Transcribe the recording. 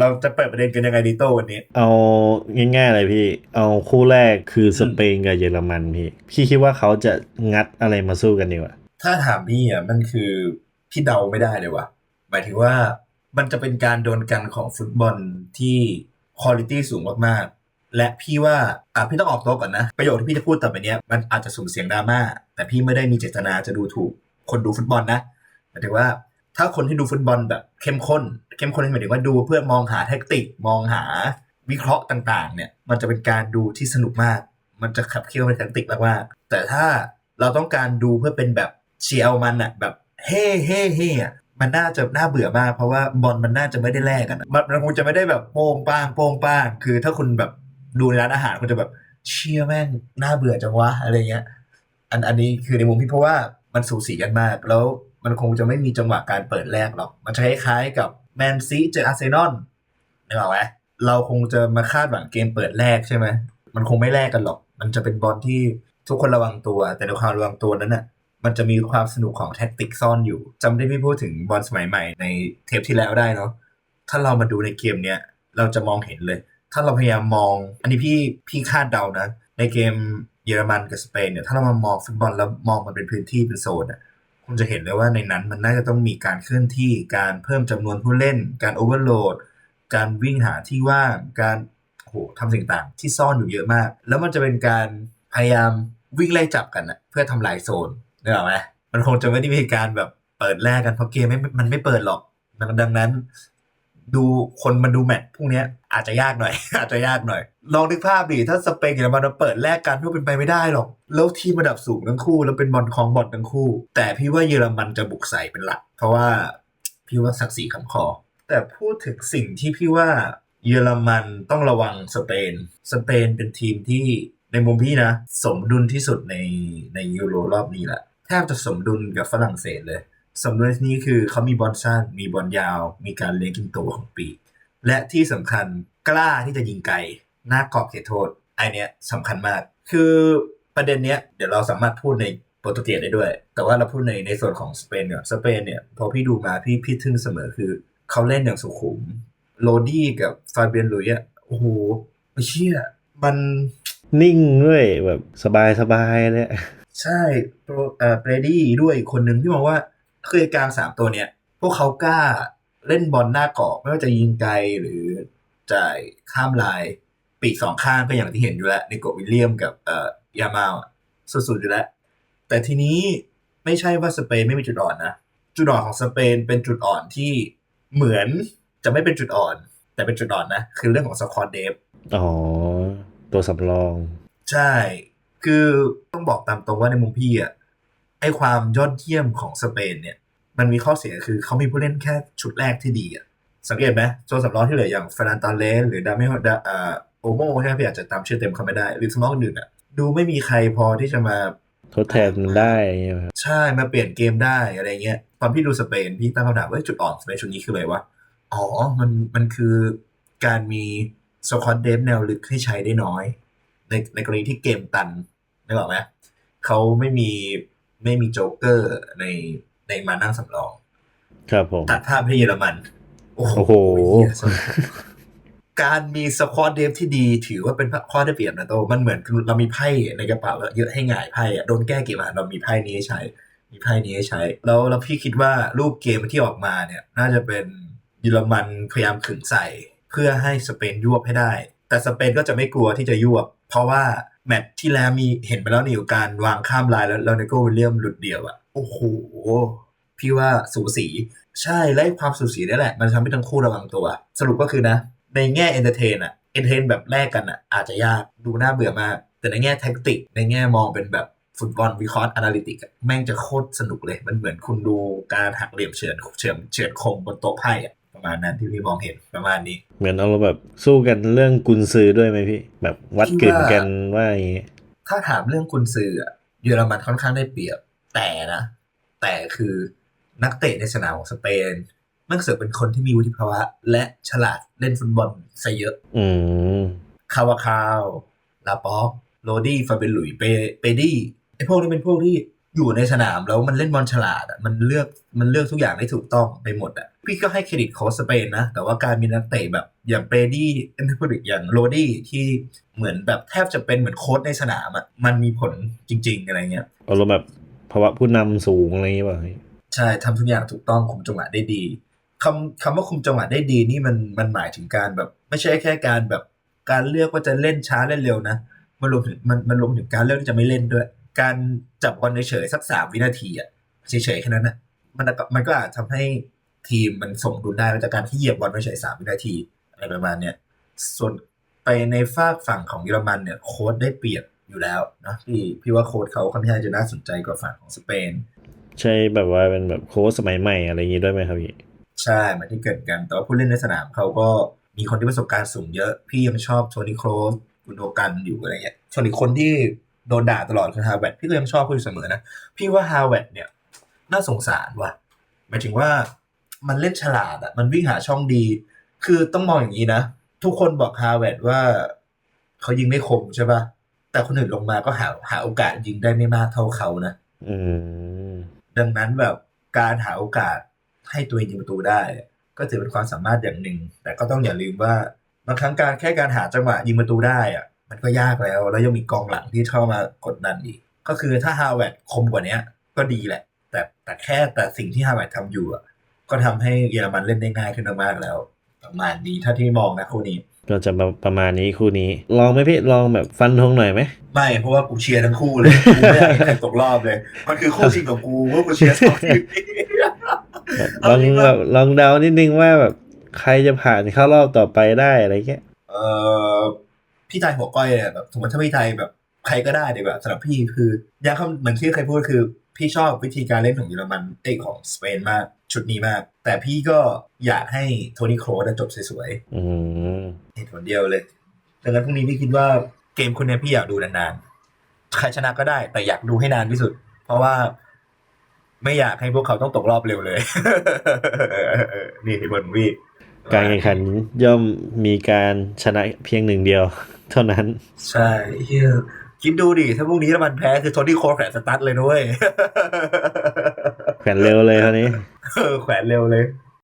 เราจะเปิดประเด็นกันยังไงดีโต้วันนี้ เอาง่ายๆเลยพี่ เอาคู่แรกคือสเปนกับเยอรมันพี่ พี่คิดว่าเขาจะงัดอะไรมาสู้กันดีวะถ้าถามพี่อะมันคือพี่เดาไม่ได้เลยว่ะ หมายถึงว่ามันจะเป็นการโดนกันของฟุตบอลที่คุณภาพสูงมากๆ และพี่ว่าอะพี่ต้องออกตัวก่อนนะ ประโยคที่พี่จะพูดต่อไปเนี้ยมันอาจจะสุ่มเสียงดราม่าแต่พี่ไม่ได้มีเจตนาจะดูถูกคนดูฟุตบอลนะหมายถึงว่า ถ้าคนที่ดูฟุตบอลแบบเข้มข้น เข้มข้นหมายถึงว่าดูเพื่อมองหาแทคติกมองหาวิเคราะห์ต่างๆ เนี่ย มันจะเป็นการดูที่สนุกมาก มันจะขับเคี่ยวในแทคติกมากๆแต่ถ้าเราต้องการดูเพื่อเป็นแบบเชียร์มันอะแบบเฮ่เฮ่เฮ่อะมันน่าจะน่าเบื่อมาก เพราะว่าบอลมันน่าจะไม่ได้แลกกันมันมันคงจะไม่ได้แบบโป้งป้างโป้งป้าง คือถ้าคุณแบบดูในร้านอาหารคุณจะแบบเชียร์แม่งน่าเบื่อจังวะอะไรเงี้ย อันอันนี้คือในมุมพี่เพราะว่ามันสูสีกันมากแล้ว มันคงจะไม่มีจังหวะการเปิดแรกหรอก มันจะคล้ายๆกับแมนซีเจออาร์เซนอลนึกออกไหมเราคงจะมาคาดหวังเกมเปิดแรกใช่ไหม มันคงไม่แลกกันหรอก มันจะเป็นบอลที่ทุกคนระวังตัว แต่ในความระวังตัวนั้นน่ะ มันจะมีความสนุกของแท็กติกซ่อนอยู่จำได้พี่พูดถึงบอลสมัยใหม่ในเทปที่แล้วได้เนาะ ถ้าเรามาดูในเกมเนี้ยเราจะมองเห็นเลย ถ้าเราพยายามมอง อันนี้พี่พี่คาดเดานะ ในเกมเยอรมันกับสเปนเนี่ย ถ้าเรามามองฟุตบอลแล้วมองมันเป็นพื้นที่เป็นโซนอะ คุณจะเห็นได้ว่าในนั้นมันน่าจะต้องมีการเคลื่อนที่การเพิ่มจำนวนผู้เล่น การโอเวอร์โหลดการวิ่งหาที่ว่างการโหทำสิ่งต่างที่ซ่อนอยู่เยอะมาก แล้วมันจะเป็นการพยายามวิ่งไล่จับกันนะเพื่อทำลายโซนนึกออกไหมมันคงจะไม่ได้มีการแบบเปิดแรกกันเพราะเกมไม่มันไม่เปิดหรอกดังนั้น ดูคนมาดูแมตช์พวกเนี้ยอาจจะยากหน่อย อาจจะยากหน่อย ลองนึกภาพดิถ้าสเปนกับเยอรมันเปิดแลกกันก็เป็นไปไม่ได้หรอก แล้วทีมระดับสูงทั้งคู่ แล้วเป็นบอลของบอลทั้งคู่ แต่พี่ว่าเยอรมันจะบุกใส่เป็นหลัก เพราะว่าพี่ว่าศักดิ์ศรีคำคอ แต่พูดถึงสิ่งที่พี่ว่าเยอรมันต้องระวังสเปน สเปนเป็นทีมที่ในมุมพี่นะ สมดุลที่สุดในในยูโรรอบนี้แหละแทบจะสมดุลกับฝรั่งเศสเลย สมดุลนี้คือเขามีบอลสั้น มีบอลยาว มีการเลี้ยงกินตัวของปีกและที่สำคัญกล้าที่จะยิงไกลหน้ากรอบเขตโทษไอเนี้ยสำคัญมาก คือประเด็นเนี้ยเดี๋ยวเราสามารถพูดในโปรตุเกสได้ด้วย แต่ว่าเราพูดในในส่วนของสเปนเนี่ยสเปนเนี่ยพอพี่ดูมาพี่พี่ทึ่งเสมอคือเขาเล่นอย่างสุขุมโรดี้กับฟาเบียนลุยอะโอ้โหไม่เชื่อมันนิ่งด้วยแบบสบายๆเลยใช่โปรเอ่อเบรดี้ด้วยอีกคนหนึ่งที่มองว่า คือกลางสามตัวเนี้ยพวกเขากล้าเล่นบอลหน้ากรอบไม่ว่าจะยิงไกลหรือจ่ายข้ามลาย ปีกสองข้างก็อย่างที่เห็นอยู่แล้วในโกวิลเลียมกับเอ่อยามาลอะสุดๆอยู่แล้ว แต่ทีนี้ไม่ใช่ว่าสเปนไม่มีจุดอ่อนนะ จุดอ่อนของสเปนเป็นจุดอ่อนที่เหมือนจะไม่เป็นจุดอ่อน แต่เป็นจุดอ่อนนะ คือเรื่องของสควอตเดฟอ๋อ ตัวสำรอง ใช่ คือต้องบอกตามตรงว่าในมุมพี่อะ ไอความยอดเยี่ยมของสเปนเนี่ย มันมีข้อเสียคือเขามีผู้เล่นแค่ชุดแรกที่ดีอะสังเกตไหมตัวสำรองที่เหลืออย่างฟรานตาเลสหรือดามลดาอ่าโอโมใช่ไหมพี่อาจจะตามชื่อเต็มเขาไม่ได้หรือสำรองอื่นอะดูไม่มีใครพอที่จะมาทดแทนได้อย่างเงี้ยครับใช่มาเปลี่ยนเกมได้อะไรเงี้ยตอนพี่ดูสเปนพี่ตั้งคำถามว่าจุดอ่อนสเปนชุดนี้คืออะไรวะอ๋อมันมันคือการมีสควอตเดฟแนวลึกให้ใช้ได้น้อย ในในกรณีที่เกมตันนึกออกไหมเขาไม่มี ไม่มีโจ๊กเกอร์ในในมานั่งสำรอง ครับผม ตัดภาพให้เยอรมัน โอ้โอ้โหเหี้ยสนุกการมีสควอตเดฟที่ดีถือว่าเป็นข้อได้เปรียบนะโต มันเหมือนเรามีไพ่ในกระเป๋าเยอะให้หงายไพ่อะโดนแก้เกมอะเรามีไพ่นี้ให้ใช้ มีไพ่นี้ให้ใช้ แล้วแล้วพี่คิดว่ารูปเกมที่ออกมาเนี่ย น่าจะเป็นเยอรมันพยายามขึงใส่ เพื่อให้สเปนยวบให้ได้ แต่สเปนก็จะไม่กลัวที่จะยวบ เพราะว่า แมตช์ที่แล้วมีเห็นไปแล้วนี่อยู่การวางข้ามลายแล้วแล้วเนโกวิลเลียมหลุดเดียวอะโอ้โหพี่ว่าสูสี ใช่และไอ้ความสูสีนี่แหละ มันทำให้ทั้งคู่ระวังตัว สรุปก็คือนะ ในแง่เอนเตอร์เทนอะเอนเตอร์เทนแบบแรกกันอะอาจจะยากดูน่าเบื่อมาก แต่ในแง่แท็กติก ในแง่มองเป็นแบบฟุตบอลวิเคราะห์อนาลิติกแม่งจะโคตรสนุกเลย มันเหมือนคุณดูการหักเหลี่ยมเฉือนเฉือนเฉือนคมบนโต๊ะไพ่อะ ประมาณนั้นที่พี่มองเห็นประมาณนี้ เหมือนเอาเราแบบสู้กันเรื่องกุนซือด้วยไหมพี่ แบบวัดกลิ่นกันว่าอย่างงี้ถ้าถามเรื่องกุนซืออะเยอรมันค่อนข้างได้เปรียบ แต่นะ แต่คือนักเตะในสนามของสเปนนักเสือเป็นคนที่มีวุฒิภาวะ และฉลาดเล่นฟุตบอลซะเยอะ อืมคาวาคาว ลาป๊อกโรดี้ฟาเบนหลุยเปเปดี้ไอพวกนี้เป็นพวกที่ อยู่ในสนามแล้วมันเล่นบอลฉลาดอะมันเลือกมันเลือกทุกอย่างได้ถูกต้องไปหมดอะพี่ก็ให้เครดิตโค้ชสเปนนะ แต่ว่าการมีนักเตะแบบอย่างเบรดี้เอ็นเทอร์อย่างโรดี้ที่เหมือนแบบแทบจะเป็นเหมือนโค้ชในสนามอะมันมีผลจริง ๆ อะไรเงี้ยอารมณ์แบบภาวะผู้นำสูงอะไรอย่างเงี้ยป่ะพี่ใช่ทำทุกอย่างถูกต้องคุมจังหวะได้ดีคำคำว่าคุมจังหวะได้ดีนี่มันมันหมายถึงการแบบ ไม่ใช่แค่การแบบการเลือกว่าจะเล่นช้าเล่นเร็วนะมันรวมถึงมันมันรวมถึงการเลือกที่จะไม่เล่นด้วย การจับบอลเฉยๆสักสามวินาทีอะเฉยๆแค่นั้นนะมันก็มันก็อาจทำให้ทีมมันส่งดุลได้จากการที่เหยียบบอลเฉยๆสามวินาทีอะไรประมาณเนี้ยส่วนไปในฝากฝั่งของเยอรมันเนี่ยโค้ดได้เปรียบอยู่แล้วนะพี่พี่ว่าโค้ดเขาค่อนข้างจะน่าสนใจกว่าฝั่งของสเปน ใช่แบบว่าเป็นแบบโค้ชสมัยใหม่อะไรอย่างงี้ด้วยไหมครับพี่ใช่เหมือนที่เกิดกัน แต่ว่าผู้เล่นในสนามเขาก็มีคนที่ประสบการณ์สูงเยอะ พี่ยังชอบโทนี่โครสกุนโดกันอยู่อะไรเงี้ยส่วนอีกคนที่ โดนด่าตลอดคือฮาวเวิร์ดพี่ก็ยังชอบเขาอยู่เสมอนะพี่ว่าฮาวเวิร์ดเนี่ย น่าสงสารว่ะหมายถึงว่ามันเล่นฉลาดอะมันวิ่งหาช่องดี คือต้องมองอย่างนี้นะ ทุกคนบอกฮาวเวิร์ดว่าเขายิงไม่คมใช่ปะแต่คนอื่นลงมาก็หาหาโอกาสยิงได้ไม่มากเท่าเขานะอืมดังนั้นแบบการหาโอกาสให้ตัวเองยิงประตูได้ ก็ถือเป็นความสามารถอย่างหนึ่งแต่ก็ต้องอย่าลืมว่าบางครั้งการแค่การหาจังหวะยิงประตูได้อะ มันก็ยากแล้ว แล้วยังมีกองหลังที่เข้ามากดดันอีก ก็คือถ้าฮาวเวิร์ดคมกว่าเนี้ย ก็ดีแหละ แต่แต่แค่แต่สิ่งที่ฮาวเวิร์ดทำอยู่อะก็ทำให้เยอรมันเล่นได้ง่ายขึ้นมากๆแล้ว ประมาณนี้ถ้าที่มองนะคู่นี้ ก็จะมาประมาณนี้คู่นี้ ลองไหมพี่ลองแบบฟันธงหน่อยไหมไม่เพราะว่ากูเชียร์ทั้งคู่เลยกูไม่อยากให้ใครตกรอบเลย มันคือคู่ชิงของกูว่ากูเชียร์สองทีมนี้แบบเอาลองจริงแบว่าบลองเดานิดนึงว่าแบบใครจะผ่านเข้ารอบต่อไปได้อะไรเงี้ยเออ พี่ไทยหัวก้อยเนี่ยแบบสมมติถ้าพี่ไทยแบบใครก็ได้เดี๋ยวแบบสำหรับพี่คือยังคำเหมือนที่เคยพูดคือพี่ชอบวิธีการเล่นของเยอรมันเอ้ของสเปนมาก ชุดนี้มาก แต่พี่ก็อยากให้โทนี่โครสจบสวยๆเหตุผลเดียวเลยดังนั้นพรุ่งนี้พี่คิดว่าเกมคุณเนี่ยพี่อยากดูนานๆใครชนะก็ได้ แต่อยากดูให้นานที่สุด เพราะว่าไม่อยากให้พวกเขาต้องตกรอบเร็วเลย นี่เหตุผลของพี่การแข่งขันย่อมมีการชนะเพียงหนึ่งเดียว เท่านั้น ใช่เหี้ยคิดดูดิ ถ้าพรุ่งนี้มันแพ้คือโทนี่โครสแขวนสตั๊ดเลยด้วยแข่งเร็วเลยคราวนี้เออแขวนเร็วเลย